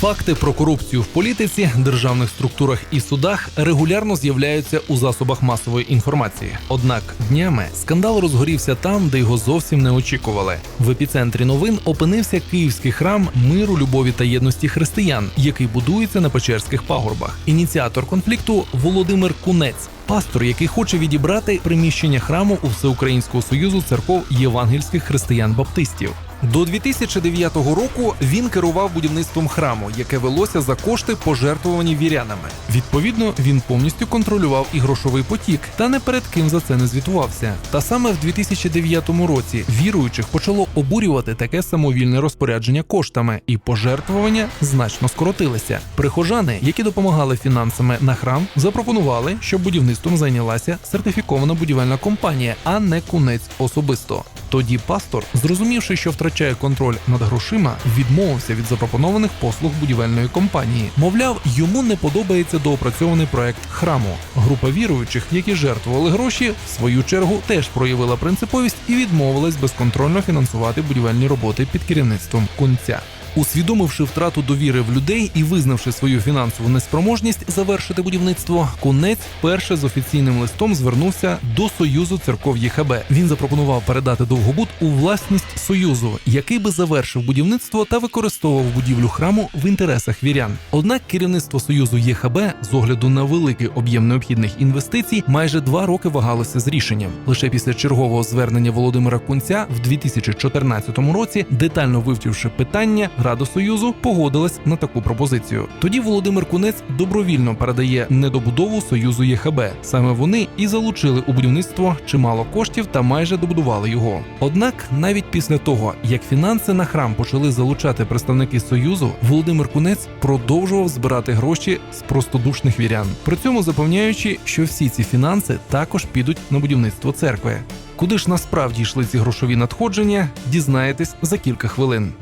Факти про корупцію в політиці, державних структурах і судах регулярно з'являються у засобах масової інформації. Однак днями скандал розгорівся там, де його зовсім не очікували. В епіцентрі новин опинився київський храм миру, любові та єдності християн, який будується на Печерських пагорбах. Ініціатор конфлікту Володимир Кунець. Пастор, який хоче відібрати приміщення храму у Всеукраїнського союзу церков євангельських християн-баптистів. До 2009 року він керував будівництвом храму, яке велося за кошти, пожертвувані вірянами. Відповідно, він повністю контролював і грошовий потік, та не перед ким за це не звітувався. Та саме в 2009 році віруючих почало обурювати таке самовільне розпорядження коштами, і пожертвування значно скоротилися. Прихожани, які допомагали фінансами на храм, запропонували, щоб будівництвом зайнялася сертифікована будівельна компанія, а не кунець особисто. Тоді пастор, зрозумівши, що втрачає контроль над грошима, відмовився від запропонованих послуг будівельної компанії. Мовляв, йому не подобається доопрацьований проект храму. Група віруючих, які жертвували гроші, в свою чергу теж проявила принциповість і відмовилась безконтрольно фінансувати будівельні роботи під керівництвом кунця. Усвідомивши втрату довіри в людей і визнавши свою фінансову неспроможність завершити будівництво, кунець вперше з офіційним листом звернувся до Союзу церков ЄХБ. Він запропонував передати довгобуд у власність Союзу, який би завершив будівництво та використовував будівлю храму в інтересах вірян. Однак керівництво Союзу ЄХБ з огляду на великий об'єм необхідних інвестицій майже два роки вагалося з рішенням. Лише після чергового звернення Володимира Кунця в 2014 році, детально вивчивши питання, Рада Союзу погодилась на таку пропозицію. Тоді Володимир Кунець добровільно передає недобудову Союзу ЄХБ. Саме вони і залучили у будівництво чимало коштів та майже добудували його. Однак, навіть після того, як фінанси на храм почали залучати представники Союзу, Володимир Кунець продовжував збирати гроші з простодушних вірян, при цьому запевняючи, що всі ці фінанси також підуть на будівництво церкви. Куди ж насправді йшли ці грошові надходження, дізнаєтесь за кілька хвилин.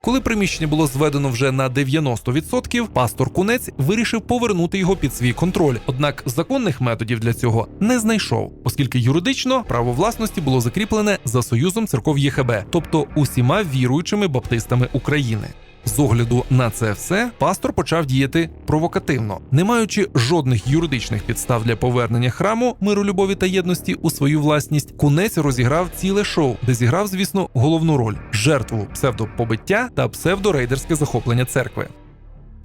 Коли приміщення було зведено вже на 90%, пастор Кунець вирішив повернути його під свій контроль. Однак законних методів для цього не знайшов, оскільки юридично право власності було закріплене за союзом церков ЄХБ, тобто усіма віруючими баптистами України. З огляду на це все пастор почав діяти провокативно, не маючи жодних юридичних підстав для повернення храму миру, любові та єдності у свою власність. Кунець розіграв ціле шоу, де зіграв, звісно, головну роль жертву псевдопобиття та псевдорейдерське захоплення церкви.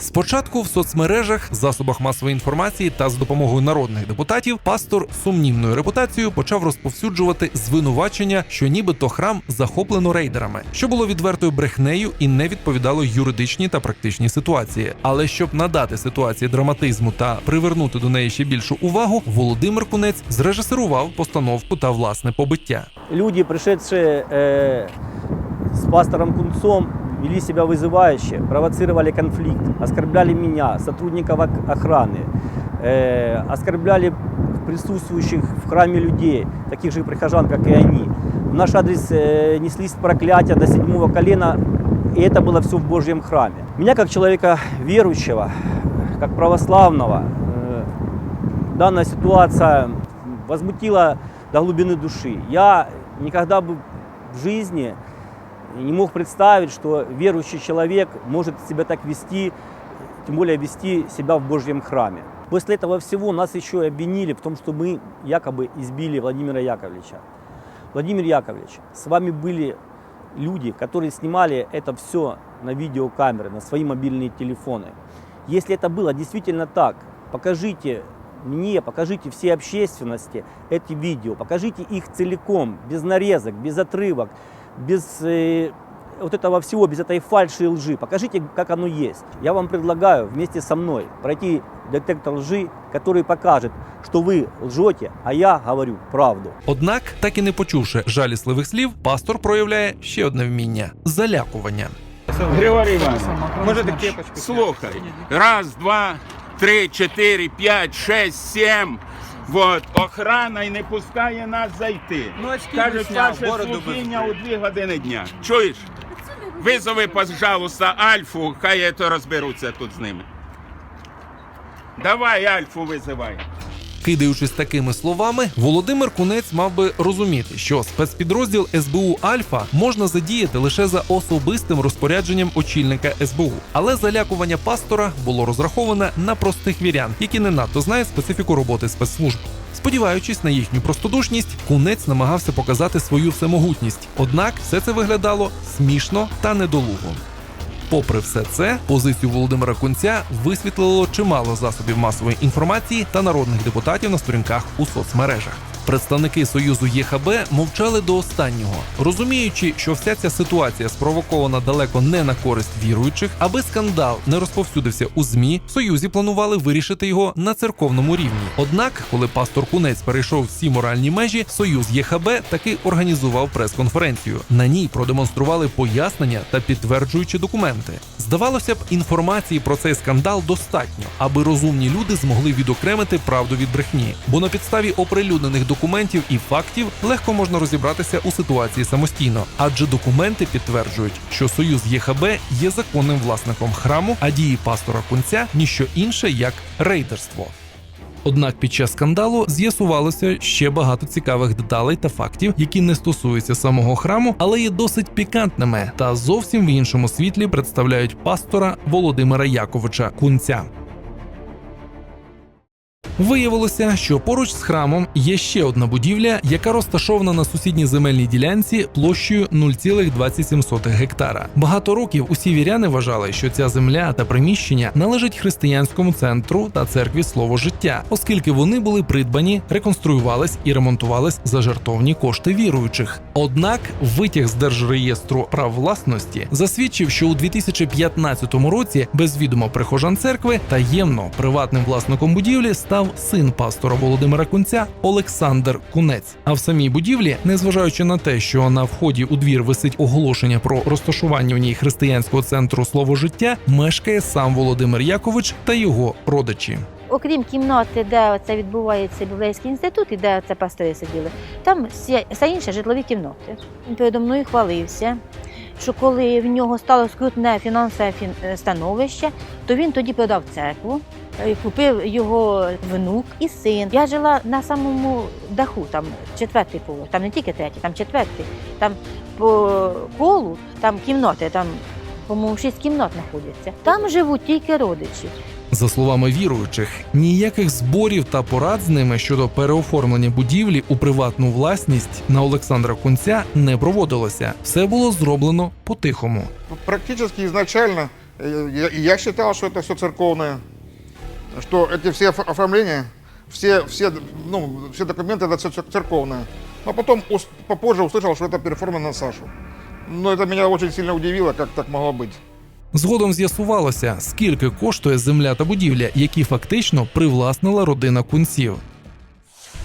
Спочатку в соцмережах, засобах масової інформації та з допомогою народних депутатів пастор сумнівною репутацією почав розповсюджувати звинувачення, що нібито храм захоплено рейдерами, що було відвертою брехнею і не відповідало юридичній та практичній ситуації. Але щоб надати ситуації драматизму та привернути до неї ще більшу увагу, Володимир Кунець зрежисерував постановку та власне побиття. Люди, пришедшие э, с пастором Кунцом, вели себя вызывающе, провоцировали конфликт, оскорбляли меня, сотрудников охраны, э, оскорбляли присутствующих в храме людей, таких же прихожан, как и они. В наш адрес э, неслись проклятия до седьмого колена, и это было все в Божьем храме. Меня, как человека верующего, как православного, э, данная ситуация возмутила до глубины души. Я никогда бы в жизни не мог представить, что верующий человек может себя так вести, тем более вести себя в Божьем храме. После этого всего нас еще и обвинили в том, что мы якобы избили Владимира Яковлевича. Владимир Яковлевич, с вами были люди, которые снимали это все на видеокамеры, на свои мобильные телефоны. Если это было действительно так, покажите мне, покажите всей общественности эти видео, покажите их целиком, без нарезок, без отрывок, без э, вот этого всего, без этой фальши и лжи. Покажите, как оно есть. Я вам предлагаю вместе со мной пройти детектор лжи, который покажет, что вы лжете, а я говорю правду. Однак, так і не почувши жалісливих слів, пастор проявляє ще одне вміння залякування. Григорій Іванович, можете кепочку? Слухай. Раз, два, три, чотири, п'ять, шесть, сім. Вот, охрана і не пускає нас зайти. Ну, очки Кажуть, ваше служіння у дві години дня. Чуєш? Визови, пожалуйста, Альфу, хай то розберуться тут з ними. Давай Альфу визивай. Кидаючись такими словами, Володимир Кунець мав би розуміти, що спецпідрозділ СБУ Альфа можна задіяти лише за особистим розпорядженням очільника СБУ. Але залякування пастора було розраховане на простих вірян, які не надто знають специфіку роботи спецслужб. Сподіваючись на їхню простодушність, кунець намагався показати свою всемогутність. Однак все це виглядало смішно та недолуго. Попри все це, позицію Володимира Кунця висвітлило чимало засобів масової інформації та народних депутатів на сторінках у соцмережах. Представники союзу ЄХБ мовчали до останнього, розуміючи, що вся ця ситуація спровокована далеко не на користь віруючих, аби скандал не розповсюдився у змі. В союзі планували вирішити його на церковному рівні. Однак, коли пастор Кунець перейшов всі моральні межі, союз ЄХБ таки організував прес-конференцію. На ній продемонстрували пояснення та підтверджуючі документи. Здавалося б, інформації про цей скандал достатньо, аби розумні люди змогли відокремити правду від брехні. Бо на підставі оприлюднених документів і фактів легко можна розібратися у ситуації самостійно, адже документи підтверджують, що союз ЄХБ є законним власником храму, а дії пастора кунця ніщо інше як рейдерство. Однак під час скандалу з'ясувалося ще багато цікавих деталей та фактів, які не стосуються самого храму, але є досить пікантними та зовсім в іншому світлі представляють пастора Володимира Яковича Кунця. Виявилося, що поруч з храмом є ще одна будівля, яка розташована на сусідній земельній ділянці площею 0,27 гектара. Багато років усі віряни вважали, що ця земля та приміщення належать християнському центру та церкві слово життя, оскільки вони були придбані, реконструювались і ремонтувались за жертовні кошти віруючих. Однак витяг з держреєстру прав власності засвідчив, що у 2015 році без відома прихожан церкви таємно приватним власником будівлі став син пастора Володимира Кунця Олександр Кунець. А в самій будівлі, незважаючи на те, що на вході у двір висить оголошення про розташування у ній християнського центру слово життя, мешкає сам Володимир Якович та його родичі. Окрім кімнати, де це відбувається біблейський інститут і де це пастори сиділи, там все інше житлові кімнати. Він передо мною хвалився, що коли в нього стало скрутне фінансове фін- е, становище, то він тоді продав церкву, е, купив його внук і син. Я жила на самому даху, там четвертий поверх, там не тільки третій, там четвертий. Там по колу, там кімнати, там, по-моєму, шість кімнат знаходяться. Там живуть тільки родичі. За словами віруючих, ніяких зборів та порад з ними щодо переоформлення будівлі у приватну власність на Олександра Кунця не проводилося. Все було зроблено по-тихому. Практически изначально э, я, я считал, что это все церковное, что эти все оф- оформления, все, все, ну, все документы это все церковное. Но потом ус- попозже услышал, что это переформлено на Сашу. Но это меня очень сильно удивило, как так могло быть. Згодом з'ясувалося, скільки коштує земля та будівля, які фактично привласнила родина кунців.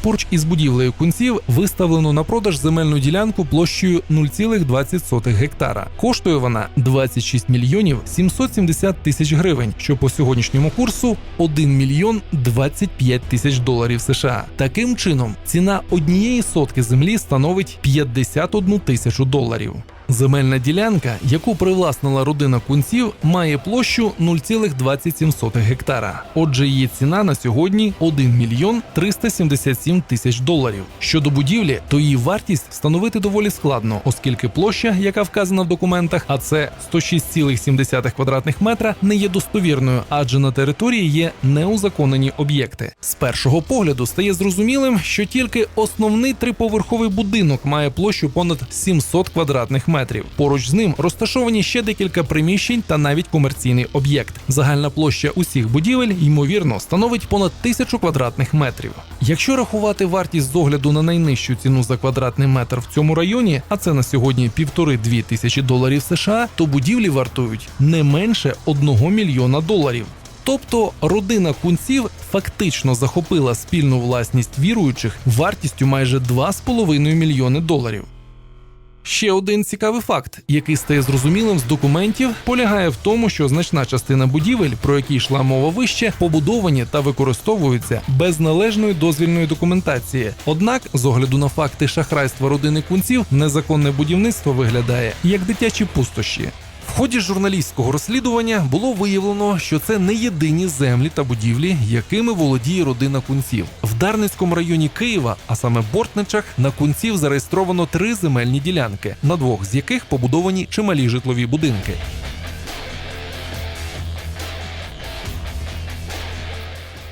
Поруч із будівлею кунців виставлено на продаж земельну ділянку площею 0,20 гектара. Коштує вона 26 мільйонів 770 тисяч гривень, що по сьогоднішньому курсу 1 мільйон 25 тисяч доларів США. Таким чином, ціна однієї сотки землі становить 51 тисячу доларів. Земельна ділянка, яку привласнила родина кунців, має площу 0,27 гектара. Отже, її ціна на сьогодні 1 мільйон 377 тисяч доларів. Щодо будівлі, то її вартість встановити доволі складно, оскільки площа, яка вказана в документах, а це 106,7 квадратних метра, не є достовірною, адже на території є неузаконені об'єкти. З першого погляду стає зрозумілим, що тільки основний триповерховий будинок має площу понад 700 квадратних метрів. Поруч з ним розташовані ще декілька приміщень та навіть комерційний об'єкт. Загальна площа усіх будівель, ймовірно, становить понад тисячу квадратних метрів. Якщо рахувати вартість з огляду на найнижчу ціну за квадратний метр в цьому районі, а це на сьогодні півтори-дві тисячі доларів США, то будівлі вартують не менше одного мільйона доларів. Тобто родина кунців фактично захопила спільну власність віруючих вартістю майже 2,5 мільйони доларів. Ще один цікавий факт, який стає зрозумілим з документів, полягає в тому, що значна частина будівель, про які йшла мова вище, побудовані та використовуються без належної дозвільної документації. Однак, з огляду на факти шахрайства родини кунців, незаконне будівництво виглядає як дитячі пустощі. Ході журналістського розслідування було виявлено, що це не єдині землі та будівлі, якими володіє родина кунців. В Дарницькому районі Києва, а саме Бортничах, на кунців зареєстровано три земельні ділянки, на двох з яких побудовані чималі житлові будинки.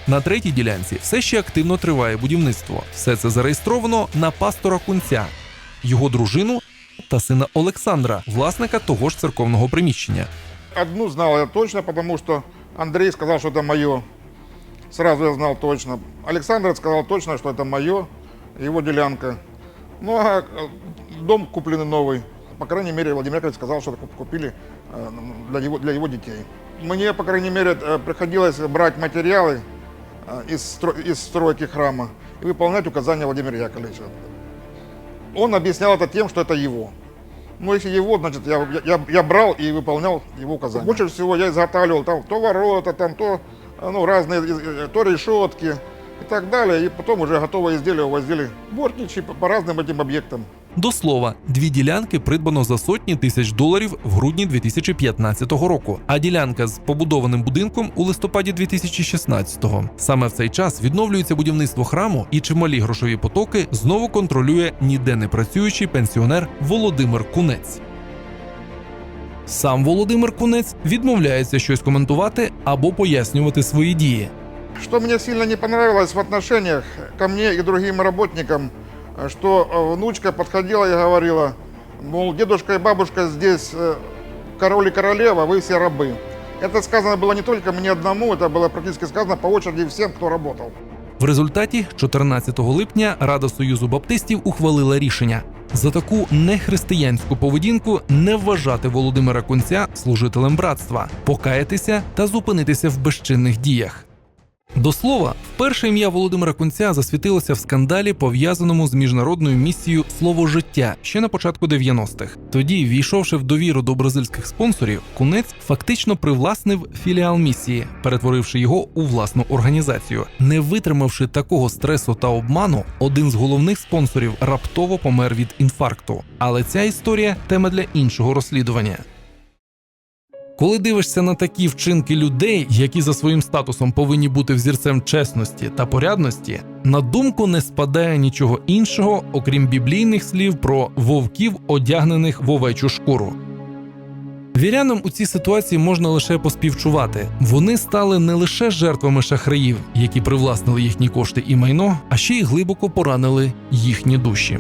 На третій ділянці все ще активно триває будівництво. Все це зареєстровано на пастора кунця, його дружину та сина Олександра, власника того ж церковного приміщення. Одну знал я точно, потому что Андрей сказал, что это мое. Сразу я знал точно. Александр сказал точно, что это мое, его делянка. Ну а э, дом купленный новый. По крайней мере, Владимир Яковлевич сказал, что это куп- купили э, для его, для его детей. Мне, по крайней мере, э, приходилось брать материалы э, из, стро- из стройки храма и выполнять указания Владимира Яковлевича. Он объяснял это тем, что это его. Ну, если его, значит, я, я, я брал и выполнял его указания. Больше всего я изготавливал там то ворота, там то, э, ну, разные, э, то решетки и так далее. И потом уже готовые изделия увозили в Бортничи по, по разным этим объектам. До слова, дві ділянки придбано за сотні тисяч доларів в грудні 2015 року, а ділянка з побудованим будинком у листопаді 2016-го. Саме в цей час відновлюється будівництво храму і чималі грошові потоки знову контролює ніде не працюючий пенсіонер Володимир Кунець. Сам Володимир Кунець відмовляється щось коментувати або пояснювати свої дії. Что мне сильно не понравилось в отношениях ко мне и другим работникам, что э, внучка подходила и говорила, мол, дедушка и бабушка здесь э, король и королева, вы все рабы. Это сказано было не только мне одному, это было практически сказано по очереди всем, кто работал. В результаті 14 липня Рада Союзу Баптистів ухвалила рішення за таку нехристиянську поведінку не вважати Володимира Кунця служителем братства, покаятися та зупинитися в безчинних діях. До слова, вперше ім'я Володимира Кунця засвітилося в скандалі, пов'язаному з міжнародною місією Слово життя ще на початку 90-х. Тоді, війшовши в довіру до бразильських спонсорів, кунець фактично привласнив філіал місії, перетворивши його у власну організацію. Не витримавши такого стресу та обману, один з головних спонсорів раптово помер від інфаркту. Але ця історія тема для іншого розслідування. Коли дивишся на такі вчинки людей, які за своїм статусом повинні бути взірцем чесності та порядності, на думку не спадає нічого іншого, окрім біблійних слів про вовків, одягнених в овечу шкуру. Вірянам у цій ситуації можна лише поспівчувати. Вони стали не лише жертвами шахраїв, які привласнили їхні кошти і майно, а ще й глибоко поранили їхні душі.